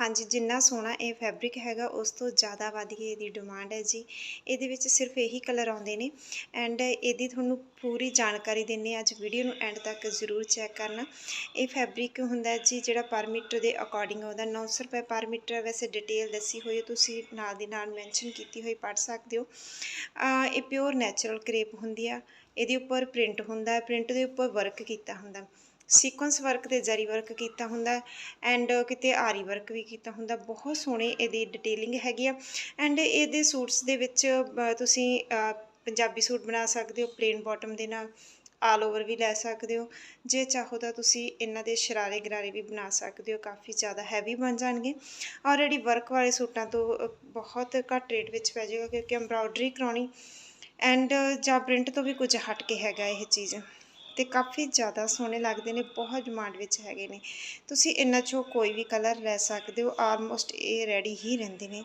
ਹਾਂਜੀ, ਜਿੰਨਾ ਸੋਹਣਾ ਇਹ ਫੈਬਰਿਕ ਹੈਗਾ, ਉਸ ਤੋਂ ਜ਼ਿਆਦਾ ਵੱਧ ਕੇ ਇਹਦੀ ਡਿਮਾਂਡ ਹੈ ਜੀ। ਇਹਦੇ ਵਿੱਚ ਸਿਰਫ ਇਹੀ ਕਲਰ ਆਉਂਦੇ ਨੇ ਐਂਡ ਇਹਦੀ ਤੁਹਾਨੂੰ ਪੂਰੀ ਜਾਣਕਾਰੀ ਦਿੰਨੇ ਅੱਜ ਵੀਡੀਓ ਨੂੰ ਐਂਡ ਤੱਕ ਜ਼ਰੂਰ ਚੈੱਕ ਕਰਨਾ। ਇਹ ਫੈਬਰਿਕ ਹੁੰਦਾ ਜੀ, ਜਿਹੜਾ ਪਰ ਮੀਟਰ ਦੇ ਅਕੋਰਡਿੰਗ ਉਹਦਾ 900 ਰੁਪਏ ਪਰ ਮੀਟਰ ਵੈਸੇ ਡਿਟੇਲ ਦੱਸੀ ਹੋਈ ਹੈ ਤੁਸੀਂ ਨਾਲ ਦੀ ਨਾਲ ਮੈਂਸ਼ਨ ਕੀਤੀ ਹੋਈ ਪੜ੍ਹ ਸਕਦੇ ਹੋ। ਇਹ ਪਿਓਰ ਨੈਚੁਰਲ ਕਰੇਪ ਹੁੰਦੀ ਆ। ਇਹਦੇ ਉੱਪਰ ਪ੍ਰਿੰਟ ਹੁੰਦਾ ਪ੍ਰਿੰਟ ਦੇ ਉੱਪਰ ਵਰਕ ਕੀਤਾ ਹੁੰਦਾ। ਸੀਕੁਐਂਸ ਵਰਕ ਤੇ ਜ਼ਰੀ ਵਰਕ ਕੀਤਾ ਹੁੰਦਾ ਐਂਡ ਕਿਤੇ ਆਰੀ ਵਰਕ ਵੀ ਕੀਤਾ ਹੁੰਦਾ, ਬਹੁਤ ਸੋਹਣੇ ਇਹਦੀ ਡਿਟੇਲਿੰਗ ਹੈਗੀ ਆ ਐਂਡ ਇਹਦੇ ਸੂਟਸ ਦੇ ਵਿੱਚ ਤੁਸੀਂ ਪੰਜਾਬੀ ਸੂਟ ਬਣਾ ਸਕਦੇ ਹੋ ਪਲੇਨ ਬਾਟਮ ਦੇ ਨਾਲ ਆਲ ਓਵਰ ਵੀ ਲੈ ਸਕਦੇ ਹੋ, ਜੇ ਚਾਹੋ ਤਾਂ ਤੁਸੀਂ ਇਹਨਾਂ ਦੇ ਸ਼ਰਾਰੇ ਗਰਾਰੇ ਵੀ ਬਣਾ ਸਕਦੇ ਹੋ, ਕਾਫੀ ਜ਼ਿਆਦਾ ਹੈਵੀ ਬਣ ਜਾਣਗੇ। ਆਲਰੇਡੀ ਵਰਕ ਵਾਲੇ ਸੂਟਾਂ ਤੋਂ ਬਹੁਤ ਘੱਟ ਰੇਟ ਵਿੱਚ ਪੈ ਜਾਏਗਾ ਕਿਉਂਕਿ ਐਮਬਰਾਇਡਰੀ ਕਰਾਉਣੀ ਐਂਡ ਜਾਂ ਪ੍ਰਿੰਟ ਤੋਂ ਵੀ ਕੁਝ ਹਟ ਕੇ ਹੈਗਾ ਇਹ ਚੀਜ਼। ਤੇ ਕਾਫੀ ਜ਼ਿਆਦਾ ਸੋਹਣੇ ਲੱਗਦੇ ਨੇ, ਬਹੁਤ ਡਿਮਾਂਡ ਵਿੱਚ ਹੈਗੇ ਨੇ। ਤੁਸੀਂ ਇਹਨਾਂ ਚੋਂ ਕੋਈ ਵੀ ਕਲਰ ਲੈ ਸਕਦੇ ਹੋ, ਆਲਮੋਸਟ ਇਹ ਰੈਡੀ ਹੀ ਰਹਿੰਦੇ ਨੇ।